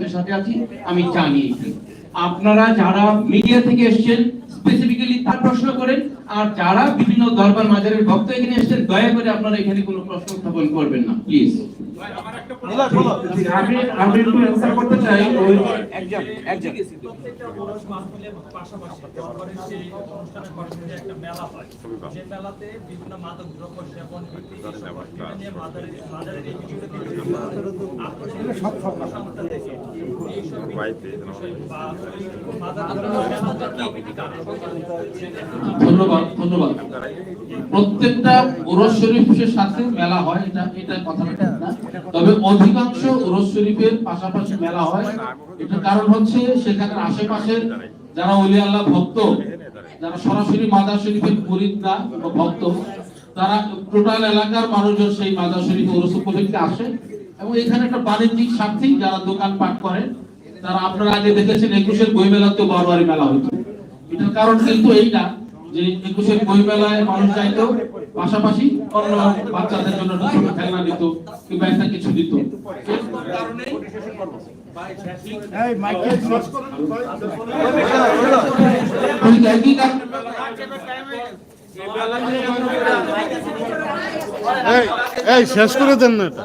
আপনাদের সাথে আছি আমি জানিয়েছি আপনারা যারা মিডিয়া থেকে এসেছেন স্পেসিফিক্যালি তার প্রশ্ন করেন। আর যারা বিভিন্ন দরবার মাজারের ভক্ত এখানে এসেছেন দয়া করে আপনারা এখানে কোনো প্রশ্ন উত্থাপন করবেন না প্লিজ আমি আমি একটু অ্যান্সার করতে চাই ওই প্রত্যেকটা ওরস মাহফিলের পাশাপাশি দরবারের সেই অনুষ্ঠানের পাশাপাশি একটা মেলা হয় যে মেলাতে বিভিন্ন মাদক দ্রব্য সেবন এই ধন্যবাদ ধন্যবাদ। প্রত্যেকটা উরস শরীফের সাথে মেলা হয়, এটা এটা ঠিক না। তবে অধিকাংশ উরস শরীফের পাশাপাশি মেলা হয়। এটার কারণ হচ্ছে সেখানে আশেপাশের যারা ওলি আল্লাহ ভক্ত, যারা সরাসরি মাদার শরীফের না ভক্ত, তারা টোটাল এলাকার মানুষজন সেই মাদার শরীফ উরস উপলক্ষে আসে। এবং এখানে একটা বাণিজ্যিক স্বার্থেই যারা দোকান পাট করেন তারা আপনারা আগে দেখেছেন একুশের বই মেলাতেও বারবারই মেলা হতো। এটার কারণ কিন্তু এইটা যে একুশের বই মেলায় মানুষ চাইতো পাশাপাশি অন্য বাচ্চাদের জন্য খেলনা দিত কিংবা একটা কিছু দিত। ঠিক একই কারণ- এই এই শেষ করে দেন না এটা।